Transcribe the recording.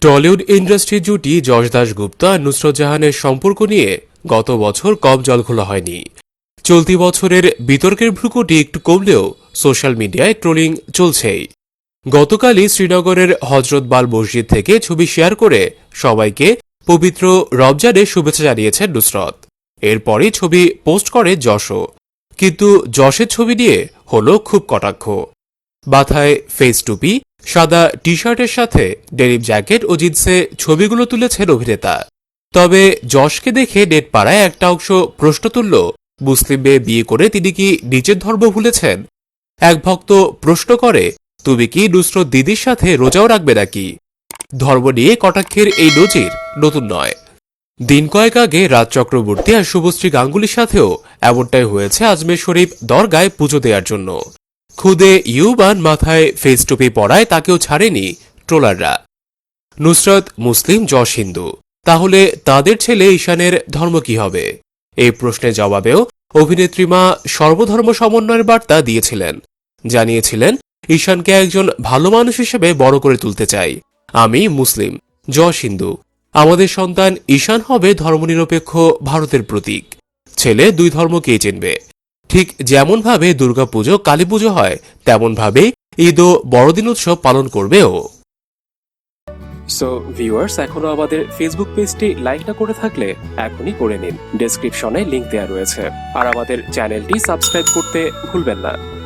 Tollywood ইন্ডাস্ট্রির জুটি যশ দাশগুপ্ত, নুসরত জাহানের সম্পর্ক নিয়ে গত বছর কম জল খোলা হয়নি। চলতি বছরের বিতর্কের ভ্রুকুটি একটু কমলেও সোশ্যাল মিডিয়ায় ট্রোলিং চলছেই। গতকালই শ্রীনগরের হজরত বাল মসজিদ থেকে ছবি শেয়ার করে সবাইকে পবিত্র রমজানের শুভেচ্ছা জানিয়েছেন নুসরত। এরপরই ছবি পোস্ট করে যশও। কিন্তু যশের ছবি নিয়ে হল খুব কটাক্ষ। মাথায় ফেস টুপি সাদা টি শার্টের সাথে ডেনিম জ্যাকেট ও জিন্সে ছবিগুলো তুলেছেন অভিনেতা। তবে যশকে দেখে নেট পাড়ায় একটা অংশ প্রশ্ন তুলল, মুসলিম মেয়ে বিয়ে করে তিনি কি নিজের ধর্ম ভুলেছেন? এক ভক্ত প্রশ্ন করে, তুমি কি নুসরত দিদির সাথে রোজাও রাখবে নাকি? ধর্ম নিয়ে কটাক্ষের এই নজির নতুন নয়। দিন কয়েক আগে রাজ চক্রবর্তী আর শুভশ্রী গাঙ্গুলির সাথেও এমনটাই হয়েছে আজমের শরীফ দরগায় পুজো দেওয়ার জন্য। খুদে ইউবান মাথায় ফেস টুপি পরায় তাকেও ছাড়েনি ট্রোলাররা। নুসরত মুসলিম, যশ হিন্দু। তাহলে তাদের ছেলে ঈশানের ধর্ম কি হবে? এই প্রশ্নের জবাবেও অভিনেত্রী মা সর্বধর্ম সমন্বয়ের বার্তা দিয়েছিলেন। জানিয়েছিলেন, ঈশানকে একজন ভালো মানুষ হিসেবে বড় করে তুলতে চাই। আমি মুসলিম, যশ হিন্দু। আমাদের সন্তান ঈশান হবে ধর্মনিরপেক্ষ ভারতের প্রতীক। ছেলে দুই ধর্মকেই চিনবে। ঠিক যেমনভাবে দুর্গাপুজো কালী পুজো হয় তেমনভাবে ঈদ ও বড়দিন উৎসব পালন করবেও। সো ভিউয়ার্স এখনও আমাদের ফেসবুক পেজটি লাইক না করে থাকলে এখনই করে নিন। ডেসক্রিপশনে লিংক দেওয়া রয়েছে। আর আমাদের চ্যানেলটি সাবস্ক্রাইব করতে ভুলবেন না।